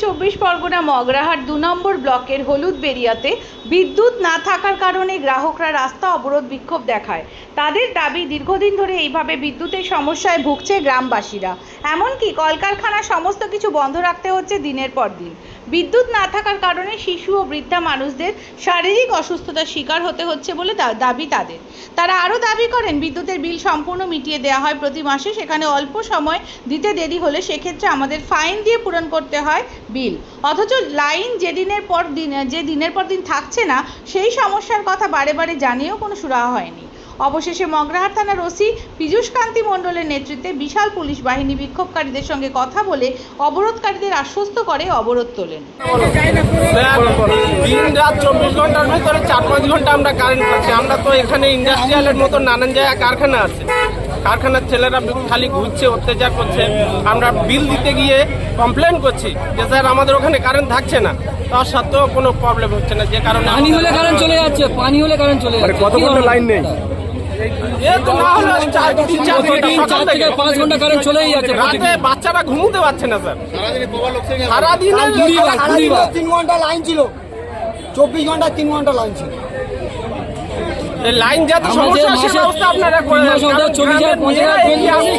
চব্বিশ পরগনা মগরাহাট দু নম্বর ব্লকের হলুদ বেরিয়াতে বিদ্যুৎ না থাকার কারণে গ্রাহকরা রাস্তা অবরোধ বিক্ষোভ দেখায়। তাদের দাবি, দীর্ঘদিন ধরে এইভাবে বিদ্যুতের সমস্যায় ভুগছে গ্রামবাসীরা। এমনকি কলকারখানা সমস্ত কিছু বন্ধ রাখতে হচ্ছে দিনের পর দিন। বিদ্যুৎ না থাকার কারণে শিশু ও বৃদ্ধা মানুষদের শারীরিক অসুস্থতার শিকার হতে হচ্ছে বলে দাবি তাদের। তারা আরও দাবি করেন, বিদ্যুতের বিল সম্পূর্ণ মিটিয়ে দেওয়া হয় প্রতি মাসে, সেখানে অল্প সময় দিতে দেরি হলে সেক্ষেত্রে আমাদের ফাইন দিয়ে পূরণ করতে হয় বিল। অথচ লাইন যেদিনের পর দিন যে দিনের পর দিন থাকছে না, সেই সমস্যার কথা বারে বারে জানিয়েও কোনো সুরাহা হয়নি। অবশেষে মগরাহাট থানার ওসি পীযূষ কান্তি মণ্ডলের নেতৃত্বে বিশাল পুলিশ বাহিনী বিক্ষোভকারীদের সঙ্গে কথা বলে অবরোধকারীদের আশ্বস্ত করে অবরোধ তোলেন। দিন রাত চব্বিশ ঘণ্টার ভিতরে চার পাঁচ ঘণ্টা আমরা কারেন্ট পাচ্ছি আমরা তো এখানে ইন্ডাস্ট্রিয়ালের মতো নানান জায়গায় কারখানা আছে। কারখানার ছেলেরা খালি ঘুরছে অত্যাচার করছে। আমরা বিল দিতে গিয়ে কমপ্লেন করছি যে স্যার আমাদের ওখানে কারেন্ট থাকছে না। তার সত্ত্বেও কোনো প্রবলেম হচ্ছে না। যে কারণে পানি হলে কারেন্ট চলে যাচ্ছে পানি হলে কারেন্ট চলে মানে যাচ্ছে। কত ঘণ্টা লাইন নেই? বাচ্চারা ঘুমোতে পারছে না স্যার। সারাদিন। তিন ঘণ্টা লাইন ছিল। চব্বিশ ঘণ্টা তিন ঘণ্টা লাইন ছিল। লাইন যাতে আমরা সমস্যা মাসে ব্যবস্থা আপনারা করে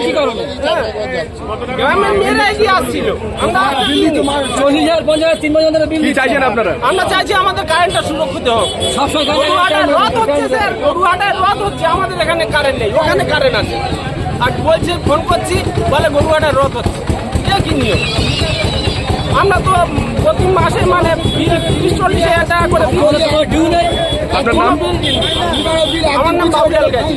কি গ্রামের মেয়েরা এগিয়ে আসছিল। আমরা চল্লিশ হাজার পঞ্চাশ তিন বিল চাইছেন আপনারা? আমরা চাইছি আমাদের কারেন্টটা সুরক্ষিত হোক। সবসময় রথ হচ্ছে স্যার। হচ্ছে আমাদের এখানে কারেন্ট নেই ওখানে কারেন্ট আছে। আর বলছে ফোন করছি বলে গরুহাটে রথ হচ্ছে। এ কি নিয়ম? আমরা তো প্রতি মাসে মানে তিরিশ চল্লিশ হাজার টাকা করে দিই। ডিউ নেই। আপনার নাম। আমার নাম বাবুলাল গাছি